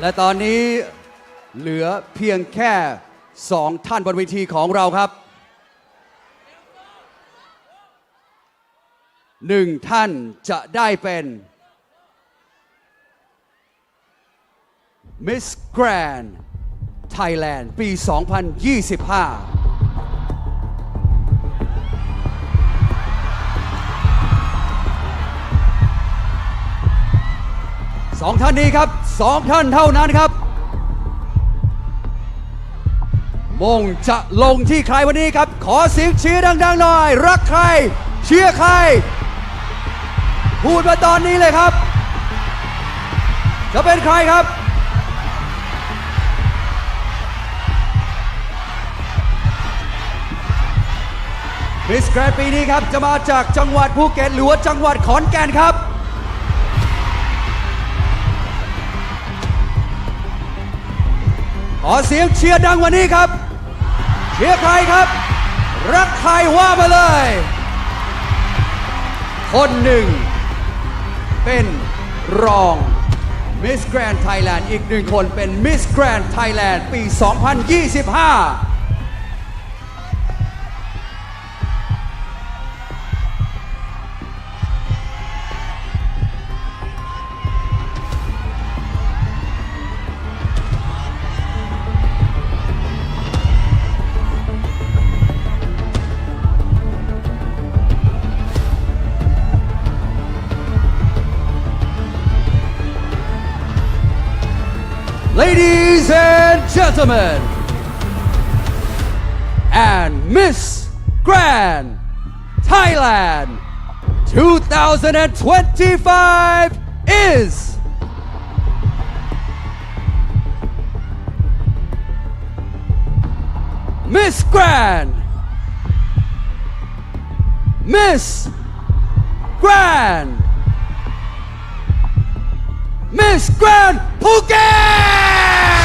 และตอนนี้เหลือเพียงแค่สองท่านบนเวทีของเราครับหนึ่งท่านจะได้เป็นมิสแกรน n d Thailand ปี 2025 สองท่านนี้ครับสองท่านเท่านั้นครับ มงจะลงที่ใครวันนี้ครับ ขอเสียงเชียร์ดังๆหน่อย รักใคร เชียร์ใคร พูดมาตอนนี้เลยครับ จะเป็นใครครับมิสแกรนปีนี้ครับ จะมาจากจังหวัดภูเก็ตหรือว่าจังหวัดขอนแก่นครับ ขอเสียงเชียร์ดังวันนี้ครับ เชียร์ใครครับ รักใครว่ามาเลย คนหนึ่ง เป็นรองมิสแกรนด์ไทยแลนด์อีกหนึ่งคนเป็นมิสแกรนด์ไทยแลนด์ปี 2025 gentlemen, and Miss Grand Thailand 2025 is Miss Grand Miss Grand Miss Grand Phuket!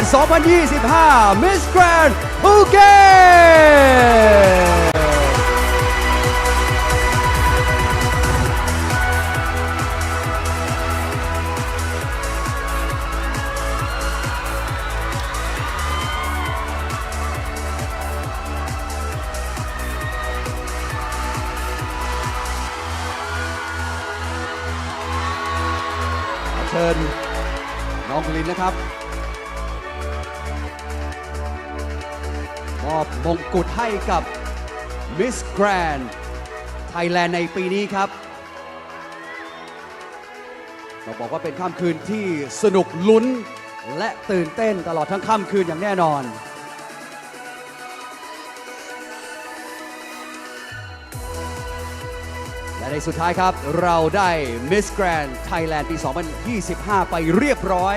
Grand 2025 Miss Grand Phuket เชิญน้องลินนะครับ อบมงกุฎให้กับ Miss Grand Thailand ในปีนี้ครับเราบอกว่าเป็นค่ำคืนที่สนุกลุ้นและตื่นเต้นตลอดทั้งค่ำคืนอย่างแน่นอน และในสุดท้ายครับเราได้ Miss Grand Thailand ปี 2025 ไปเรียบร้อย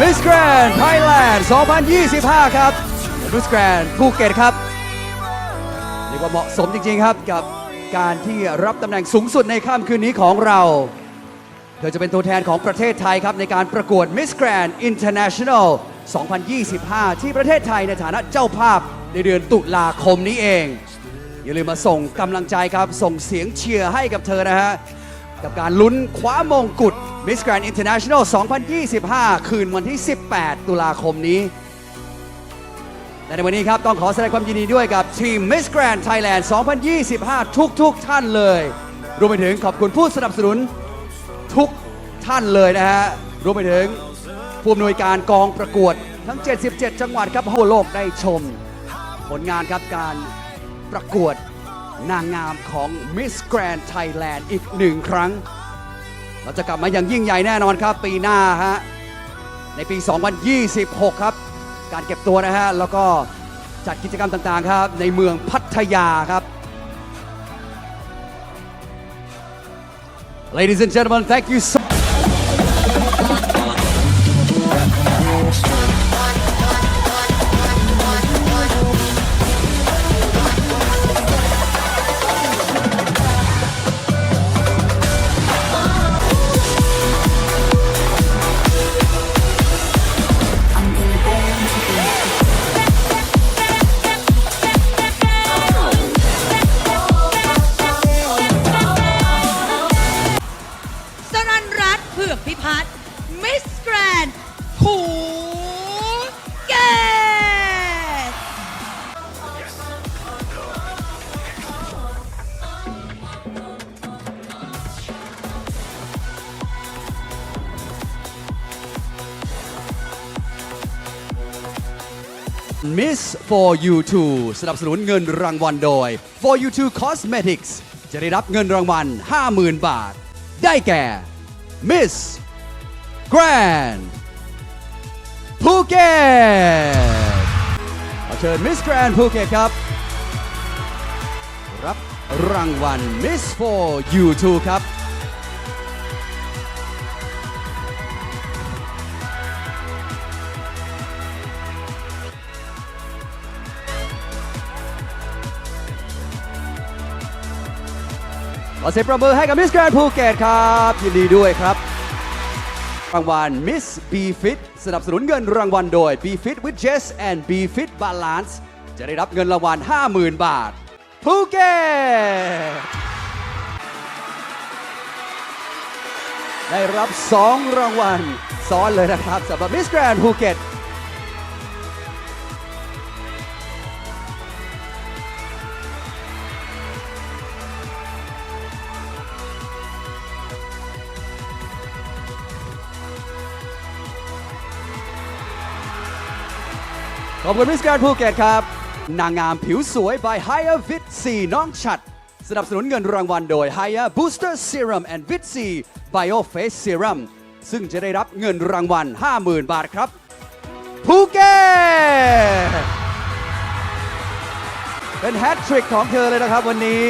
Miss Grand Thailand 2025 ครับ Miss Grand ภูเก็ตครับเรียกว่าเหมาะสมจริงๆครับกับการที่รับตำแหน่งสูงสุดในค่ำคืนนี้ของเรา เธอจะเป็นตัวแทนของประเทศไทยครับในการประกวด Miss Grand International 2025 ที่ประเทศไทยในฐานะเจ้าภาพในเดือนตุลาคมนี้เอง อย่าลืมมาส่งกำลังใจครับ ส่งเสียงเชียร์ให้กับเธอนะฮะ กับการลุ้นคว้ามงกุฎ Miss Grand International 2025 คืนวันที่ 18 ตุลาคมนี้ และในวันนี้ครับ ต้องขอแสดงความยินดีด้วยกับทีม Miss Grand Thailand 2025 ทุกๆท่านเลย รวมไปถึงขอบคุณผู้สนับสนุนทุกท่านเลยนะฮะ รวมไปถึงผู้อำนวยการกองประกวดทั้ง 77 จังหวัดครับทั่วโลกได้ชม ผลงานครับการประกวดนางงามของ Miss Grand Thailand อีกหนึ่งครั้ง เราจะกลับมาอย่างยิ่งใหญ่แน่นอนครับ ปีหน้าฮะในปี 2026 ครับ การเก็บตัวนะฮะแล้วก็จัดกิจกรรมต่างๆครับ ในเมืองพัทยาครับ Ladies and gentlemen, thank you so Miss for You 2สนับสนุนเงินรางวัลโดย For You 2 Cosmetics จะได้รับเงินรางวัล 50,000 บาท ได้แก่ Miss Grand ภูเก็ตขอเชิญ Miss Grand ภูเก็ตครับ รับรางวัล Miss for You 2ครับ ขอเสียงประมือให้กับมิสแกรนภูเก็ตครับ ยินดีด้วยครับ รางวัล Miss B Fit สนับสนุนเงินรางวัลโดย B Fit with Jess and B Fit Balance จะได้รับเงินรางวัล 50,000 บาทภูเก็ตได้รับ 2 รางวัล ซ้อนเลยนะครับสำหรับ Miss Grand ภู อบคุณมิสแกรนภูเก็ตครับ นางงามผิวสวย by Higher Vit C น้องฉัด สนับสนุนเงินรางวัลโดย Higher Booster Serum and Vit C Bio Face Serum ซึ่งจะได้รับเงินรางวัล 50,000 บาทครับภูเก็ตเป็นแฮตทริกของเธอเลยนะครับวันนี้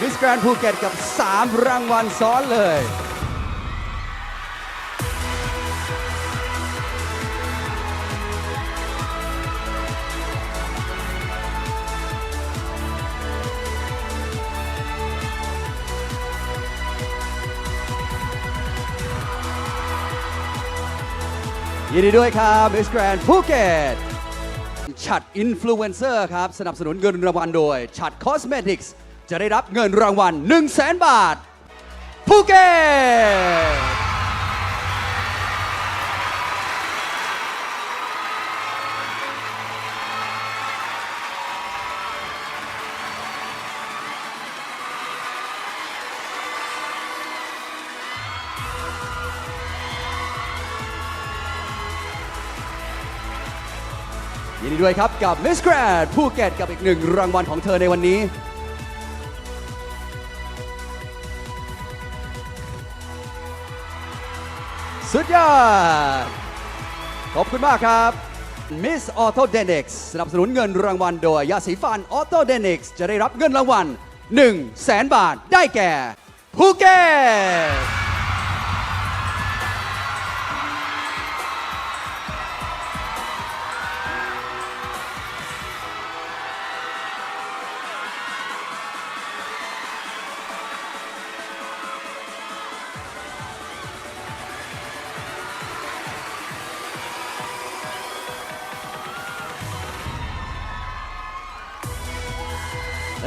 มิสแกรนภูเก็ตกับ 3 รางวัลซ้อนเลย ยินดีด้วยครับมิสแกรนภูเก็ตชัดอินฟลูเอนเซอร์ครับ สนับสนุนเงินรางวัลโดยชัดคอสเมติกส์จะได้รับเงินรางวัล 1 0 0 0 0แสนบาทภูเก็ต ยินดีด้วยครับกับ Miss Grand ภูเก็ตกับอีกหนึ่งรางวัลของเธอในวันนี้ สุดยอด ขอบคุณมากครับ Miss Auto d e n i x สนับสนุนเงินรางวัลโดยยาสีฟัน Auto d e n i x จะได้รับเงินรางวัล1 0 0 0 0แสนบาทได้แก่ภูเก็ต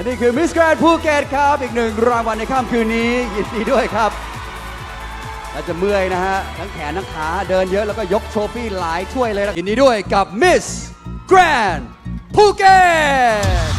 นี่คือมิสแกรนภูเก็ตครับ อีกหนึ่งรางวัลในค่ำคืนนี้ยินดีด้วยครับอาจจะเมื่อยนะฮะ ทั้งแขนทั้งขาเดินเยอะแล้วก็ยกโชฟี่หลายถ้วยเลยนะยินดีด้วยกับมิสแกรนภูเก็ต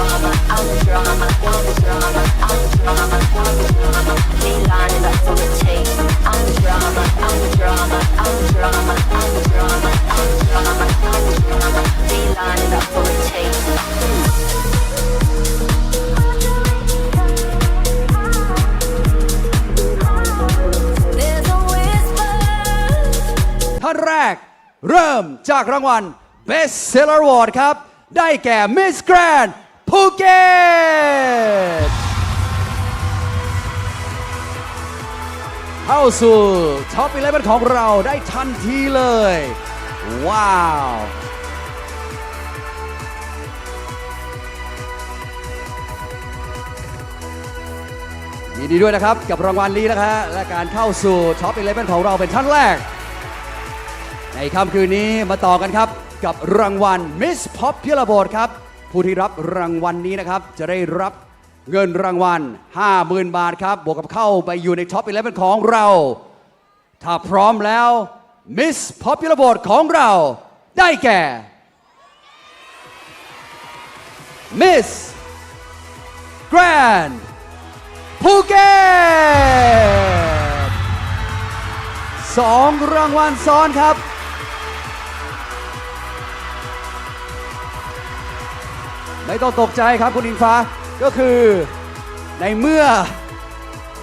ากรางวัล Best Seller Award ครับ ได้แก่ Miss Grand ภูเก็ตเข้าสู่ท็อป11ของเราได้ทันทีเลย ว้าวยินดีด้วยนะครับ กับรางวัลนี้นะฮะและการเข้าสู่ท็อป11ของเราเป็นท่านแรก ในค่ำคืนนี้มาต่อกันครับ กับรางวัล Miss Popular Vote ครับ ผู้ที่รับรางวัลนี้นะครับ จะได้รับเงินรางวัล 50,000 บาทครับ บวกกับเข้าไปอยู่ในท็อป11ของเรา ถ้าพร้อมแล้ว Miss Popular Vote ของเราได้แก่ Miss Grand ภูเก็ตสองรางวัลซ้อนครับ ไม่ต้องตกใจครับคุณอิงฟ้าก็คือในเมื่อ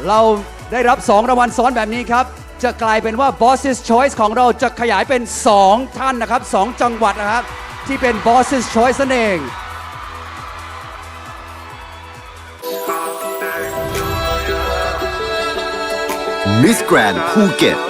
เราได้รับ 2รางวัลซ้อนแบบนี้ครับ จะกลายเป็นว่า Boss's Choice ของเราจะขยายเป็น 2 ท่านนะครับ 2 จังหวัดนะครับ ที่เป็น Boss's Choice นั่นเอง Miss Grand Phuket 'Cause I took a look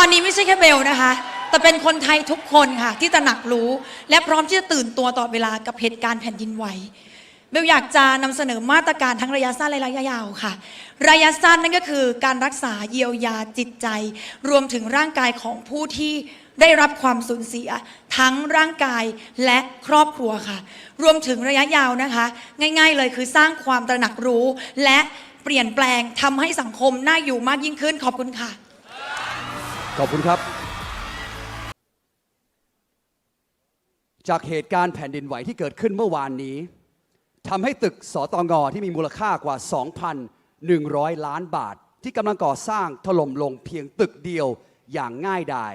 ตอนนี้ไม่ใช่แค่เบลนะคะ แต่เป็นคนไทยทุกคนค่ะ ที่ตระหนักรู้ และพร้อมที่จะตื่นตัวต่อเวลากับเหตุการณ์แผ่นดินไหวเบลอยากจะนำเสนอมาตรการทั้งระยะสั้นและระยะยาวค่ะ ระยะสั้นนั่นก็คือการรักษาเยียวยาจิตใจ รวมถึงร่างกายของผู้ที่ได้รับความสูญเสีย ทั้งร่างกายและครอบครัวค่ะ รวมถึงระยะยาวนะคะ ง่าย ๆ เลยคือสร้างความตระหนักรู้ และเปลี่ยนแปลงทำให้สังคมน่าอยู่มากยิ่งขึ้นขอบคุณค่ะ ขอบคุณครับ จากเหตุการณ์แผ่นดินไหวที่เกิดขึ้นเมื่อวานนี้ทำให้ตึกสตงที่มีมูลค่ากว่า 2,100 ล้านบาท ที่กำลังก่อสร้างถล่มลงเพียงตึกเดียวอย่างง่ายดาย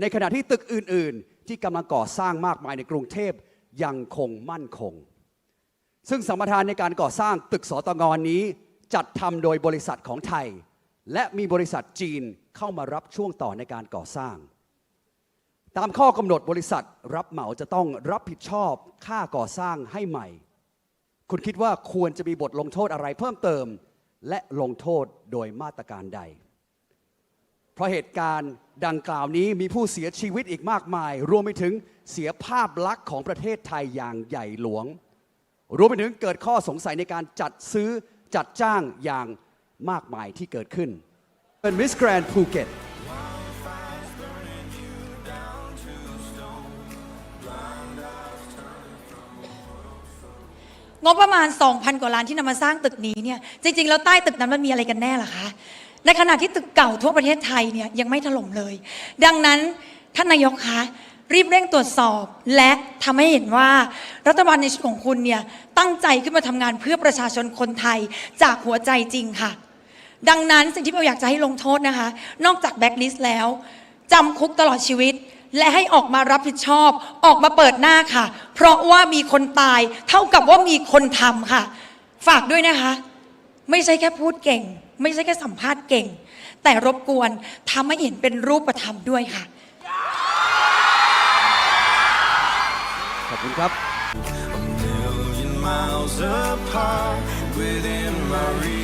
ในขณะที่ตึกอื่น ๆ ที่กำลังก่อสร้างมากมายในกรุงเทพยังคงมั่นคง ซึ่งสัมปทานในการก่อสร้างตึกสตงนี้จัดทำโดยบริษัทของไทย และมีบริษัทจีนเข้ามารับช่วงต่อในการก่อสร้าง ตามข้อกำหนดบริษัทรับเหมาจะต้องรับผิดชอบค่าก่อสร้างให้ใหม่ คุณคิดว่าควรจะมีบทลงโทษอะไรเพิ่มเติม และลงโทษโดยมาตรการใด เพราะเหตุการณ์ดังกล่าวนี้มีผู้เสียชีวิตอีกมากมาย รวมไปถึงเสียภาพลักษณ์ของประเทศไทยอย่างใหญ่หลวง รวมไปถึงเกิดข้อสงสัยในการจัดซื้อจัดจ้างอย่าง มากมายที่เกิดขึ้น เป็นมิสแกรนด์ภูเก็ตงบประมาณ 2,000 กว่าล้านที่นำมาสร้างตึกนี้เนี่ยจริง ๆ แล้วใต้ตึกนั้นมันมีอะไรกันแน่ล่ะคะ ในขณะที่ตึกเก่าทั่วประเทศไทยเนี่ยยังไม่ถล่มเลย ดังนั้นท่านนายกคะรีบเร่งตรวจสอบและทำให้เห็นว่ารัฐบาลในชุดของคุณเนี่ยตั้งใจขึ้นมาทำงานเพื่อประชาชนคนไทยจากหัวใจจริงค่ะ ดังนั้นสิ่งที่เบลอยากจะให้ลงโทษนะคะ นอกจากแบ็กลิสต์แล้วจำคุกตลอดชีวิต และให้ออกมารับผิดชอบ ออกมาเปิดหน้าค่ะ เพราะว่ามีคนตาย เท่ากับว่ามีคนทำค่ะ ฝากด้วยนะคะ ไม่ใช่แค่พูดเก่ง ไม่ใช่แค่สัมภาษณ์เก่ง แต่รบกวนทำให้เห็นเป็นรูปธรรมด้วยค่ะ ขอบคุณครับ million miles apart within my reach.